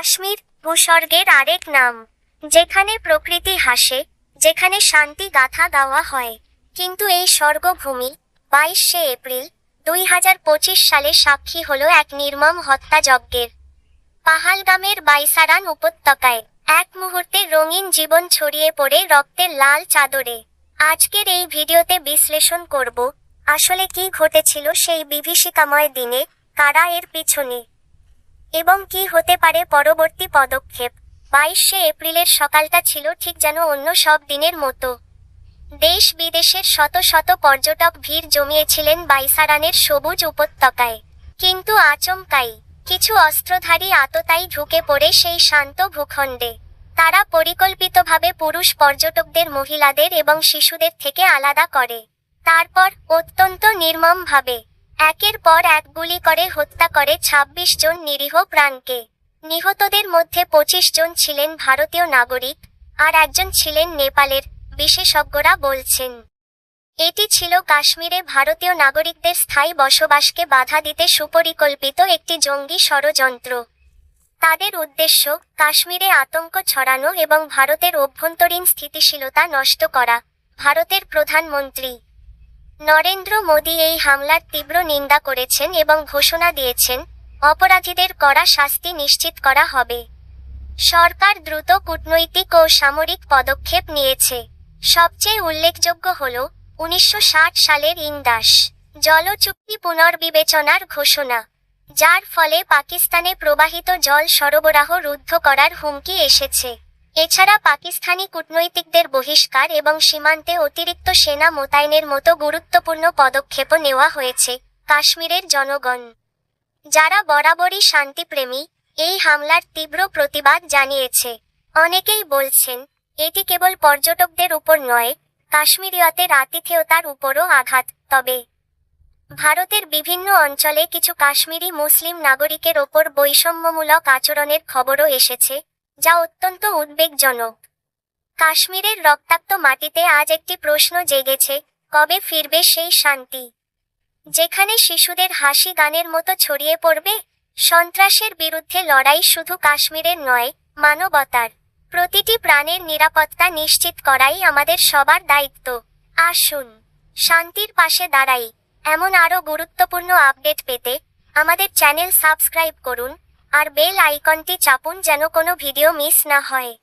কাশ্মীর ভূস্বর্গের আরেক নাম, যেখানে প্রকৃতি হাসে, যেখানে শান্তি গাথা গাওয়া হয়। কিন্তু এই স্বর্গভূমি বাইশে এপ্রিল দুই হাজার পঁচিশ সালে সাক্ষী হলো এক নির্মম হত্যাযজ্ঞের। পাহালগামের বাইসারান উপত্যকায় এক মুহূর্তে রঙিন জীবন ছড়িয়ে পড়ে রক্তের লাল চাদরে। আজকের এই ভিডিওতে বিশ্লেষণ করব, আসলে কি ঘটেছিল সেই বিভীষিকাময় দিনে, কারা এর পিছনে। এবং কি হতে পারে পরবর্তী পদক্ষেপ? বাইশে এপ্রিলের সকালটা ছিল ঠিক যেন অন্য সব দিনের মতো। দেশ বিদেশের শত শত পর্যটক ভিড় জমিয়েছিলেন বাইসারানের সবুজ উপত্যকায়। কিন্তু আচমকাই, কিছু অস্ত্রধারী আততায়ী ঢুকে পড়ে সেই শান্ত ভূখণ্ডে। তারা পরিকল্পিতভাবে পুরুষ পর্যটকদের, মহিলাদের এবং শিশুদের থেকে আলাদা করে। তারপর অত্যন্ত নির্মমভাবে একের পর এক গুলি করে হত্যা করে ২৬ জন নিরীহ প্রাণকে। নিহতদের মধ্যে পঁচিশ জন ছিলেন ভারতীয় নাগরিক আর একজন ছিলেন নেপালের বিশেষজ্ঞরা বলছেন। এটি ছিল কাশ্মীরে ভারতীয় নাগরিকদের স্থায়ী বসবাসকে বাধা দিতে সুপরিকল্পিত একটি জঙ্গি ষড়যন্ত্র। তাদের উদ্দেশ্য কাশ্মীরে আতঙ্ক ছড়ানো এবং ভারতের অভ্যন্তরীণ স্থিতিশীলতা নষ্ট করা, ভারতের প্রধানমন্ত্রী নরেন্দ্র মোদী এই হামলার তীব্র নিন্দা করেছেন এবং ঘোষণা দিয়েছেন, অপরাধীদের কড়া শাস্তি নিশ্চিত করা হবে। সরকার দ্রুত কূটনৈতিক ও সামরিক পদক্ষেপ নিয়েছে। সবচেয়ে উল্লেখযোগ্য হল উনিশশো ষাট সালের ইন্দাস জলচুক্তি পুনর্বিবেচনার ঘোষণা, যার ফলে পাকিস্তানে প্রবাহিত জল সরবরাহ রুদ্ধ করার হুমকি এসেছে। এছাড়া পাকিস্তানি কূটনৈতিকদের বহিষ্কার এবং সীমান্তে অতিরিক্ত সেনা মোতায়েনের মতো গুরুত্বপূর্ণ পদক্ষেপও নেওয়া হয়েছে কাশ্মীরের জনগণ। যারা বরাবরই শান্তিপ্রেমী, এই হামলার তীব্র প্রতিবাদ জানিয়েছে। অনেকেই বলছেন, এটি কেবল পর্যটকদের উপর নয় কাশ্মীরিয়তের আতিথেয়তার উপরও আঘাত, তবে ভারতের বিভিন্ন অঞ্চলে কিছু কাশ্মীরি মুসলিম নাগরিকের ওপর বৈষম্যমূলক আচরণের খবরও এসেছে। যা অত্যন্ত উদ্বেগজনক। কাশ্মীরের রক্তাক্ত মাটিতে আজ একটি প্রশ্ন জেগেছে, কবে ফিরবে সেই শান্তি? যেখানে শিশুদের হাসি গানের মতো ছড়িয়ে পড়বে, সন্ত্রাসের বিরুদ্ধে লড়াই শুধু কাশ্মীরের নয়, মানবতার। প্রতিটি প্রাণের নিরাপত্তা নিশ্চিত করাই আমাদের সবার দায়িত্ব। আসুন, শান্তির পাশে দাঁড়াই। এমন আরও গুরুত্বপূর্ণ আপডেট পেতে আমাদের চ্যানেল সাবস্ক্রাইব করুন আর বেল আইকনটি চাপুন যেন কোনো ভিডিও মিস না হয়।